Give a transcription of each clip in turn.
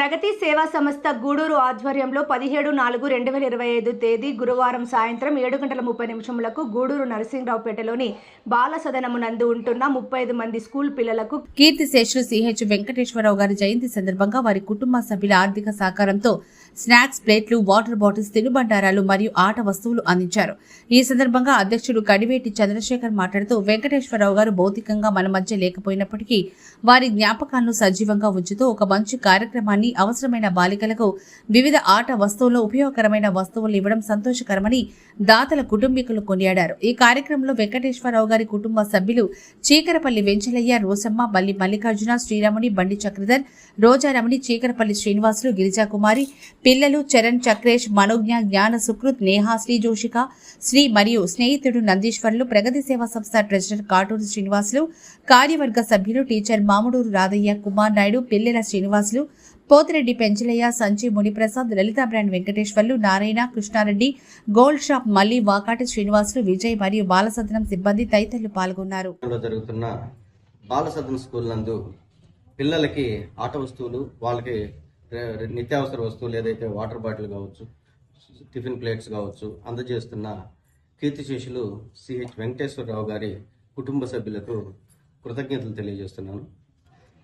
ప్రగతి సేవా సంస్థ గూడూరు ఆధ్వర్యంలో పదిహేడు నాలుగు రెండు వేల ఇరవై ఐదు తేదీ గురువారం సాయంత్రం ఏడు గంటల ముప్పై నిమిషములకు గూడూరు నరసింహరావుపేటలోని బాల సదనము నందు ఉంటున్న ముప్పై ఐదు మంది స్కూల్ పిల్లలకు కీర్తిశేషులు సిహెచ్ వెంకటేశ్వరరావు గారి జయంతి సందర్భంగా వారి కుటుంబ సభ్యుల ఆర్థిక సహకారంతో స్నాక్స్ ప్లేట్లు వాటర్ బాటిల్స్ తినుబండారాలు మరియు ఆట వస్తువులు అందించారు. ఈ సందర్భంగా అధ్యక్షుడు కడివేటి చంద్రశేఖర్ మాట్లాడుతూ వెంకటేశ్వరరావు గారు భౌతికంగా మన మధ్య లేకపోయినప్పటికీ వారి జ్ఞాపకాలను సజీవంగా ఉంచుతూ ఒక మంచి కార్యక్రమాన్ని అవసరమైన బాలికలకు వివిధ ఆట వస్తువుల్లో ఉపయోగకరమైన వస్తువులు ఇవ్వడం సంతోషకరమని దాతల కుటుంబీకులు కొనియాడారు. ఈ కార్యక్రమంలో వెంకటేశ్వరరావు గారి కుటుంబ సభ్యులు చీకరపల్లి వెంచలయ్య రోసమ్మ బల్లి మల్లికార్జున శ్రీరాముని బండి చక్రధర్ రోజారమణి చీకరపల్లి శ్రీనివాసులు గిరిజాకుమారి పిల్లలు చరణ్ చక్రేష్ మనోజ్ఞ జ్ఞాన సుకృత్ నేహా శ్రీ జోషిక శ్రీ మరియు స్నేహితుడు నందీశ్వర్లు ప్రగతి సేవా సంస్థ ట్రెజరర్ కాటూరు శ్రీనివాసులు కార్యవర్గ సభ్యులు teacher Mamuduru Radhaiah Kumar Naidu Pillela Srinivasulu Pothireddy Penchalaiah Sanchi Muniprasad Lalitha brand Venkateswarlu Narayana Krishnareddy gold shop Malli Vakati Srinivasulu Vijay మరియు బాలసదనం సిబ్బంది తదితరులు పాల్గొన్నారు. జరుగుతున్న స్కూల్ నందు పిల్లలకి ఆట వస్తువులు వాళ్ళకి నిత్యావసర వస్తువులు ఏదైతే వాటర్ బాటిల్ కావచ్చు టిఫిన్ ప్లేట్స్ కావచ్చు అందజేస్తున్న కీర్తిశేషులు సిహెచ్ వెంకటేశ్వరరావు గారి కుటుంబ సభ్యులకు కృతజ్ఞతలు తెలియజేస్తున్నాను.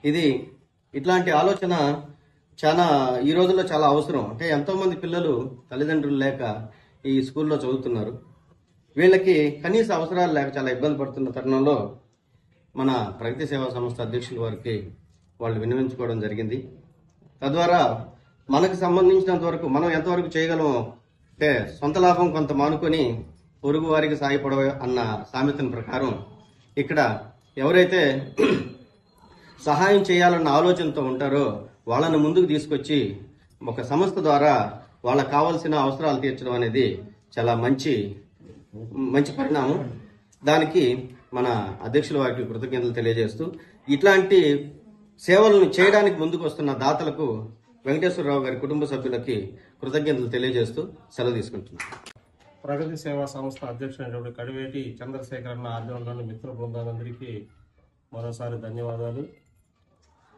ఇది ఇట్లాంటి ఆలోచన చాలా ఈ రోజుల్లో చాలా అవసరం. అంటే ఎంతోమంది పిల్లలు తల్లిదండ్రులు లేక ఈ స్కూల్లో చదువుతున్నారు. వీళ్ళకి కనీస అవసరాలు లేక చాలా ఇబ్బంది పడుతున్న తరుణంలో మన ప్రగతి సేవా సంస్థ అధ్యక్షుల వారికి వాళ్ళు విన్నవించుకోవడం జరిగింది. తద్వారా మనకు సంబంధించినంత వరకు మనం ఎంతవరకు చేయగలమో అంటే సొంత లాభం కొంత మానుకొని పొరుగు వారికి సాయపడవ అన్న సామెతను ప్రకారం ఇక్కడ ఎవరైతే సహాయం చేయాలన్న ఆలోచనతో ఉంటారో వాళ్ళని ముందుకు తీసుకొచ్చి ఒక సంస్థ ద్వారా వాళ్ళకి కావాల్సిన అవసరాలు తీర్చడం అనేది చాలా మంచి మంచి పరిణామం. దానికి మన అధ్యక్షుల వారికి కృతజ్ఞతలు తెలియజేస్తూ ఇట్లాంటి సేవలను చేయడానికి ముందుకు వస్తున్న దాతలకు వెంకటేశ్వరరావు గారి కుటుంబ సభ్యులకి కృతజ్ఞతలు తెలియజేస్తూ సెలవు తీసుకుంటున్నాను ప్రగతి సేవా సంస్థ అధ్యక్షుడైనటువంటి కడివేటి చంద్రశేఖరన్న ఆధ్వర్యంలోని మిత్ర బృందాలందరికీ మరోసారి ధన్యవాదాలు.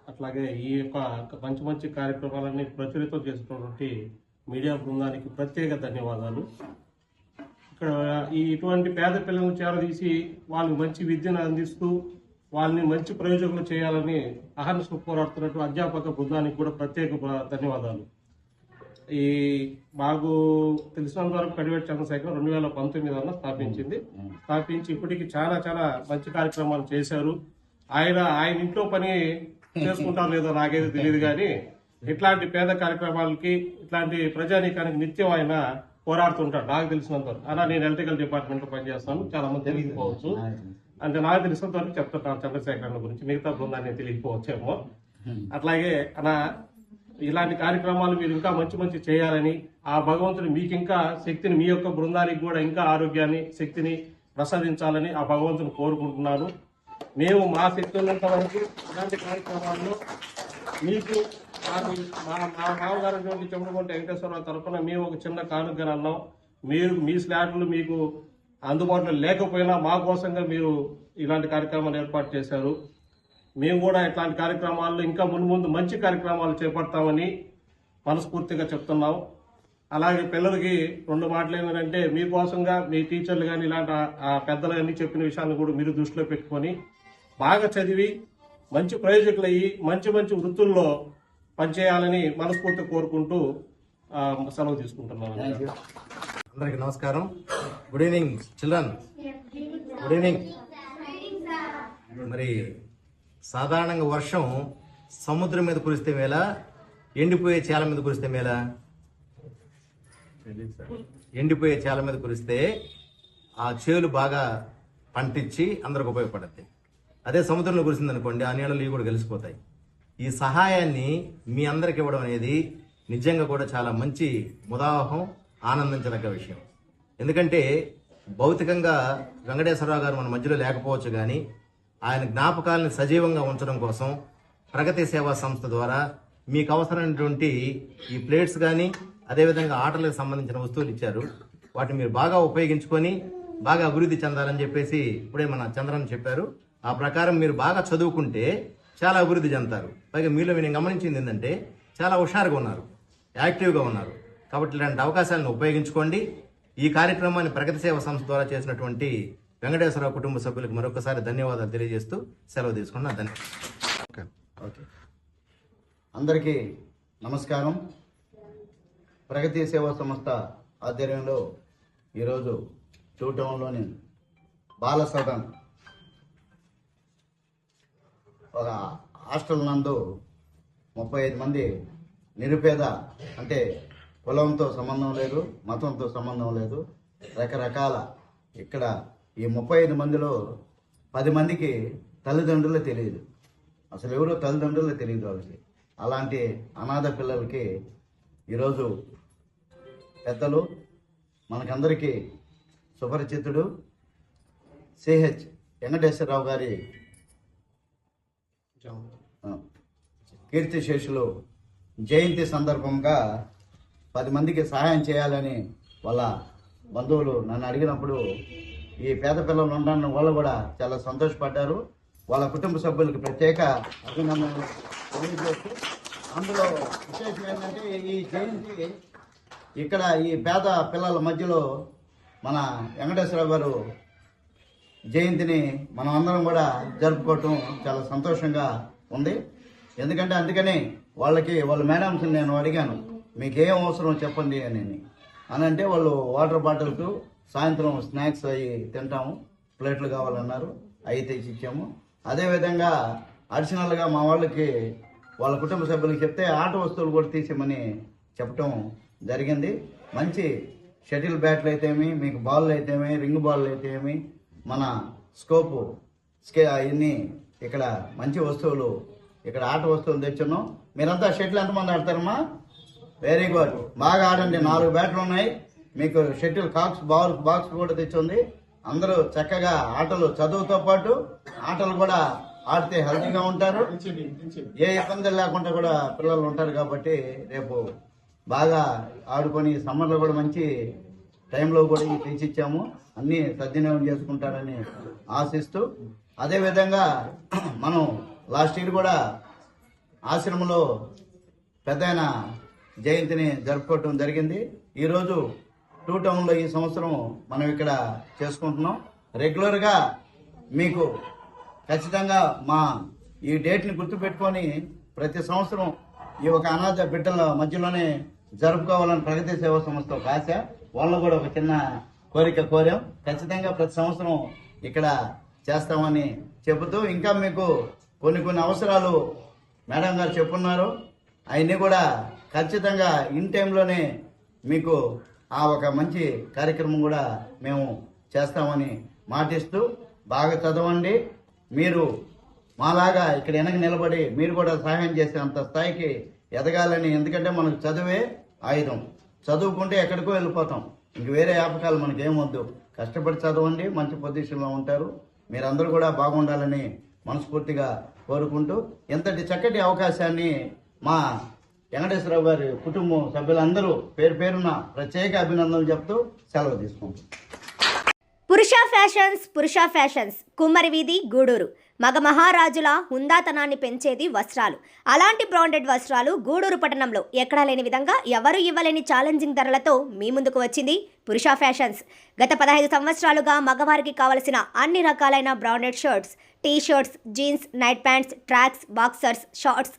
అట్లాగే ఈ యొక్క మంచి మంచి కార్యక్రమాలన్నీ ప్రచురితం చేసినటువంటి మీడియా బృందానికి ప్రత్యేక ధన్యవాదాలు. ఇక్కడ ఈ ఇటువంటి పేద పిల్లలను చేరదీసి వాళ్ళకి మంచి విద్యను అందిస్తూ వాళ్ళని మంచి ప్రయోజకులు చేయాలని అహర్నిశలు పోరాడుతున్నట్టు అధ్యాపక బృందానికి కూడా ప్రత్యేక ప్ర- ధన్యవాదాలు. ఈ మాకు తెలిసినంత వరకు కడివేటి చంద్రశేఖర్ రెండు వేల పంతొమ్మిదిలో స్థాపించింది. స్థాపించి ఇప్పటికి చాలా చాలా మంచి కార్యక్రమాలు చేశారు. ఆయన ఆయన ఇంట్లో పని చేసుకుంటారు లేదో నాకైతే తెలియదు కానీ ఇట్లాంటి పేద కార్యక్రమాలకి ఇట్లాంటి ప్రజానీకానికి నిత్యం ఆయన పోరాడుతుంటాడు. నాకు తెలిసినంత వరకు అలా నేను ఎలక్ట్రికల్ డిపార్ట్మెంట్లో పనిచేస్తాను. చాలా మంది తెలియకపోవచ్చు. అంటే నాకు తెలిసినంత వరకు చెప్తున్నాను చంద్రశేఖర్ అన్న గురించి. మిగతా బృందాన్ని తెలియకపోవచ్చేమో. అట్లాగే అలా ఇలాంటి కార్యక్రమాలు మీరు ఇంకా మంచి మంచి చేయాలని ఆ భగవంతుడు మీకు ఇంకా శక్తిని మీ యొక్క బృందానికి కూడా ఇంకా ఆరోగ్యాన్ని శక్తిని ప్రసాదించాలని ఆ భగవంతుని కోరుకుంటున్నాను. మేము మా శక్తి ఉన్నంత వరకు ఇలాంటి కార్యక్రమాల్లో మీకు మా మా మామగారు చెప్పుకుంటే వెంకటేశ్వరరావు తరఫున మేము ఒక చిన్న కానుకగా అన్నాం. మీరు మీ స్లాట్లు మీకు అందుబాటులో లేకపోయినా మా కోసంగా మీరు ఇలాంటి కార్యక్రమాలు ఏర్పాటు చేశారు. మేము కూడా ఇట్లాంటి కార్యక్రమాల్లో ఇంకా ముందు ముందు మంచి కార్యక్రమాలు చేపడతామని మనస్ఫూర్తిగా చెప్తున్నాం. అలాగే పిల్లలకి రెండు మాటలు ఏంటంటే మీకోసంగా మీ టీచర్లు కానీ ఇలాంటి ఆ- పెద్దలు అన్ని చెప్పిన విషయాలను కూడా మీరు దృష్టిలో పెట్టుకొని బాగా చదివి మంచి ప్రయోజకులయ్యి మంచి మంచి వృత్తుల్లో పనిచేయాలని మనస్ఫూర్తిగా కోరుకుంటూ సెలవు తీసుకుంటున్నాను. అందరికి నమస్కారం. Good evening children good evening మరి సాధారణంగా వర్షం సముద్రం మీద కురిస్తే మేళ ఎండిపోయే చేల మీద కురిస్తే మేళ ఎండిపోయే చేల మీద కురిస్తే ఆ చేలు బాగా పంటించి అందరికి ఉపయోగపడద్ది అదే సముద్రంలో కురిసింది అనుకోండి ఆ నీళ్ళలో ఇవి కూడా కలిసిపోతాయి. ఈ సహాయాన్ని మీ అందరికి ఇవ్వడం అనేది నిజంగా కూడా చాలా మంచి ముదావహం ఆనందించదగ్గ విషయం. ఎందుకంటే భౌతికంగా వెంకటేశ్వరరావు గారు మన మధ్యలో లేకపోవచ్చు కానీ ఆయన జ్ఞాపకాలను సజీవంగా ఉంచడం కోసం ప్రగతి సేవా సంస్థ ద్వారా మీకు అవసరమైనటువంటి ఈ ప్లేట్స్ కానీ అదేవిధంగా ఆటలకు సంబంధించిన వస్తువులు ఇచ్చారు. వాటిని మీరు బాగా ఉపయోగించుకొని బాగా అభివృద్ధి చెందాలని చెప్పేసి ఇప్పుడే మన చంద్రన్ చెప్పారు. ఆ ప్రకారం మీరు బాగా చదువుకుంటే చాలా అభివృద్ధి చెందుతారు. పైగా మీలో నేను గమనించింది ఏంటంటే చాలా హుషారుగా ఉన్నారు. యాక్టివ్గా ఉన్నారు. కాబట్టి ఇలాంటి అవకాశాలను ఉపయోగించుకోండి. ఈ కార్యక్రమాన్ని ప్రగతి సేవ సంస్థ ద్వారా చేసినటువంటి వెంకటేశ్వరరావు కుటుంబ సభ్యులకు మరొకసారి ధన్యవాదాలు తెలియజేస్తూ సెలవు తీసుకున్నా ధన్యవాదాలు. ఓకే. అందరికీ నమస్కారం. ప్రగతి సేవా సంస్థ ఆధ్వర్యంలో ఈరోజు టూ టౌన్లోని బాల సదన్ ఒక హాస్టల్ నందు ముప్పై ఐదు మంది నిరుపేద అంటే కులంతో సంబంధం లేదు మతంతో సంబంధం లేదు. రకరకాల ఇక్కడ ఈ ముప్పై ఐదు మందిలో పది మందికి తల్లిదండ్రులు తెలియదు. అసలు ఎవరో తల్లిదండ్రులు తెలియదు వాళ్ళకి. అలాంటి అనాథ పిల్లలకి ఈరోజు పెద్దలు మనకందరికీ సుపరిచితుడు సిహెచ్ వెంకటేశ్వరరావు గారి కీర్తిశేషులు జయంతి సందర్భంగా పది మందికి సహాయం చేయాలని వాళ్ళ బంధువులు నన్ను అడిగినప్పుడు ఈ పేద పిల్లలు ఉండడం వాళ్ళు కూడా చాలా సంతోషపడ్డారు. వాళ్ళ కుటుంబ సభ్యులకు ప్రత్యేక అభినందనలు తెలియజేస్తూ అందులో విశేషం ఏంటంటే ఈ జయంతి ఇక్కడ ఈ పేద పిల్లల మధ్యలో మన వెంకటేశ్వరరావు గారు జయంతిని మనం అందరం కూడా జరుపుకోవటం చాలా సంతోషంగా ఉంది. ఎందుకంటే అందుకని వాళ్ళకి వాళ్ళ మేడమ్స్ నేను అడిగాను. మీకేం అవసరం చెప్పండి అని అని. అంటే వాళ్ళు వాటర్ బాటిల్స్ సాయంత్రం స్నాక్స్ అవి తింటాము. ప్లేట్లు కావాలన్నారు. అవి తెచ్చి ఇచ్చాము. అదేవిధంగా అడిషనల్గా మా వాళ్ళకి వాళ్ళ కుటుంబ సభ్యులకు చెప్తే ఆట వస్తువులు కూడా తీసేమని చెప్పటం జరిగింది. మంచి షటిల్ బ్యాట్లు అయితేమి మీకు బాల్ అయితేమి రింగ్ బాల్ అయితేమి మన స్కోపు స్కే అవన్నీ ఇక్కడ మంచి వస్తువులు ఇక్కడ ఆట వస్తువులు తెచ్చున్నాం. మీరంతా షటిల్ ఎంతమంది ఆడతారమ్మా? Very good. బాగా ఆడండి. నాలుగు బ్యాట్లు ఉన్నాయి. మీకు షటిల్ కాక్స్ బాల్ బాక్స్ కూడా తెచ్చింది. అందరూ చక్కగా ఆటలు చదువుతో పాటు ఆటలు కూడా ఆడితే హెల్తీగా ఉంటారు. ఏ ఇబ్బంది లేకుండా కూడా పిల్లలు ఉంటారు కాబట్టి రేపు బాగా ఆడుకొని సమ్మర్లో కూడా మంచి టైంలో కూడా ఇవి అన్నీ సద్వినియోగం చేసుకుంటారని ఆశిస్తూ అదేవిధంగా మనం లాస్ట్ ఇయర్ కూడా ఆశ్రమంలో పెద్ద జయంతిని జరుపుకోవటం జరిగింది. ఈరోజు టూ టౌన్లో ఈ సంవత్సరం మనం ఇక్కడ చేసుకుంటున్నాం. రెగ్యులర్గా మీకు ఖచ్చితంగా మా ఈ డేట్ని గుర్తుపెట్టుకొని ప్రతి సంవత్సరం ఈ ఒక అనాథ బిడ్డల మధ్యలోనే జరుపుకోవాలని ప్రగతి సేవా సంస్థ ఒక ఆశ. వాళ్ళు కూడా ఒక చిన్న కోరిక కోరాం. ఖచ్చితంగా ప్రతి సంవత్సరం ఇక్కడ చేస్తామని చెబుతూ ఇంకా మీకు కొన్ని కొన్ని అవసరాలు మేడం గారు చెప్పున్నారు. అవన్నీ కూడా ఖచ్చితంగా ఇన్ టైంలోనే మీకు ఆ ఒక మంచి కార్యక్రమం కూడా మేము చేస్తామని మాటిస్తూ బాగా చదవండి. మీరు మాలాగా ఇక్కడ వెనక నిలబడి మీరు కూడా సహాయం చేసే అంత స్థాయికి ఎదగాలని ఎందుకంటే మనకు చదువే ఆయుధం. చదువుకుంటే ఎక్కడికో వెళ్ళిపోతాం. ఇంక వేరే వ్యాపకాలు మనకి ఏమొద్దు కష్టపడి చదవండి మంచి పొజిషన్లో ఉంటారు. మీరందరూ కూడా బాగుండాలని మనస్ఫూర్తిగా కోరుకుంటూ ఇంతటి చక్కటి అవకాశాన్ని మా వెంకటేశ్వరరావు గారి కుటుంబం సభ్యులందరూ పేరు పేరున ప్రత్యేక అభినందనలు చెప్తూ సెలవు తీసుకుంటాం. పురుష ఫ్యాషన్స్ పురుష ఫ్యాషన్స్ కుమ్మరి వీధి గూడూరు. మగ మహారాజుల హుందాతనాన్ని పెంచేది వస్త్రాలు. అలాంటి బ్రాండెడ్ వస్త్రాలు గూడూరు పట్టణంలో ఎక్కడా లేని విధంగా ఎవరు ఇవ్వలేని ఛాలెంజింగ్ ధరలతో మీ ముందుకు వచ్చింది పురుష ఫ్యాషన్స్. గత పదహైదు సంవత్సరాలుగా మగవారికి కావలసిన అన్ని రకాలైన branded shirts T shirts jeans night pants tracks boxers shorts